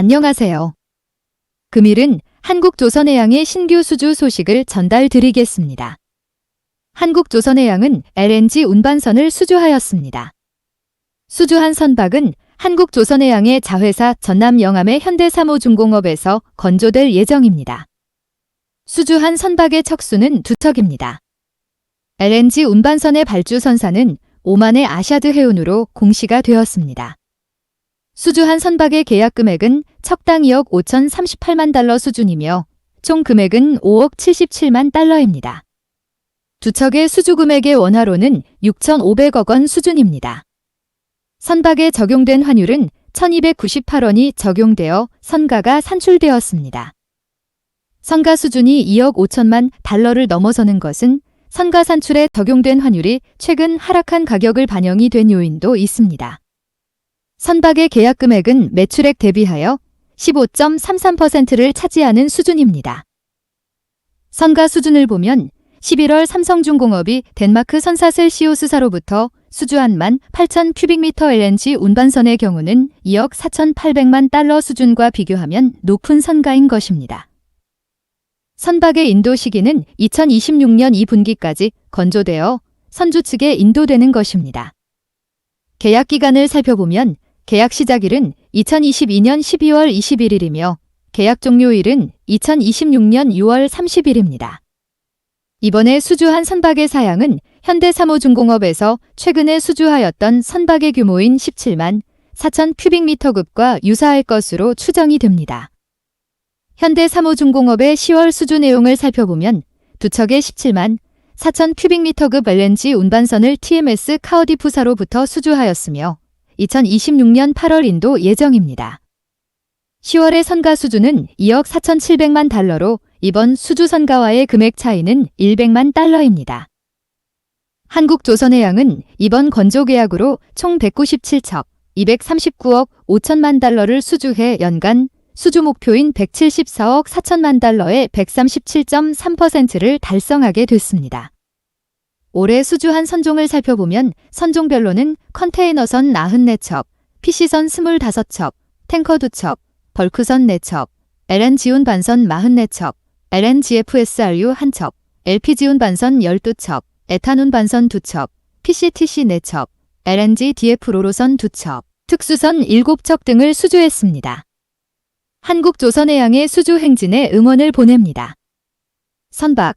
안녕하세요. 금일은 한국조선해양의 신규 수주 소식을 전달드리겠습니다. 한국조선해양은 LNG 운반선을 수주하였습니다. 수주한 선박은 한국조선해양의 자회사 전남 영암의 현대사모중공업에서 건조될 예정입니다. 수주한 선박의 척수는 두 척입니다. LNG 운반선의 발주 선사는 오만의 아샤드 해운으로 공시가 되었습니다. 수주한 선박의 계약 금액은 척당 2억 5,038만 달러 수준이며 총 금액은 5억 77만 달러입니다. 두 척의 수주 금액의 원화로는 6,500억 원 수준입니다. 선박에 적용된 환율은 1,298원이 적용되어 선가가 산출되었습니다. 선가 수준이 2억 5천만 달러를 넘어서는 것은 선가 산출에 적용된 환율이 최근 하락한 가격을 반영이 된 요인도 있습니다. 선박의 계약 금액은 매출액 대비하여 15.33%를 차지하는 수준입니다. 선가 수준을 보면 11월 삼성중공업이 덴마크 선사 셀 시오스사로부터 수주한 1만 8천 큐빅미터 LNG 운반선의 경우는 2억 4,800만 달러 수준과 비교하면 높은 선가인 것입니다. 선박의 인도 시기는 2026년 2분기까지 건조되어 선주 측에 인도되는 것입니다. 계약 기간을 살펴보면 계약 시작일은 2022년 12월 21일이며 계약 종료일은 2026년 6월 30일입니다. 이번에 수주한 선박의 사양은 현대사모중공업에서 최근에 수주하였던 선박의 규모인 17만 4천 큐빅미터급과 유사할 것으로 추정이 됩니다. 현대사모중공업의 10월 수주 내용을 살펴보면 두 척의 17만 4천 큐빅미터급 LNG 운반선을 TMS 카오디푸사로부터 수주하였으며 2026년 8월 인도 예정입니다. 10월의 선가 수주는 2억 4,700만 달러로 이번 수주 선가와의 금액 차이는 100만 달러입니다. 한국조선해양은 이번 건조 계약으로 총 197척 239억 5천만 달러를 수주해 연간 수주 목표인 174억 4천만 달러의 137.3%를 달성하게 됐습니다. 올해 수주한 선종을 살펴보면 선종별로는 컨테이너선 94척, PC선 25척, 탱커 2척, 벌크선 4척, LNG 운반선 44척, LNGFSRU 1척, LPG 운반선 12척, 에탄 운반선 2척, PCTC 4척, LNG DF 로로선 2척, 특수선 7척 등을 수주했습니다. 한국조선해양의 수주 행진에 응원을 보냅니다. 선박,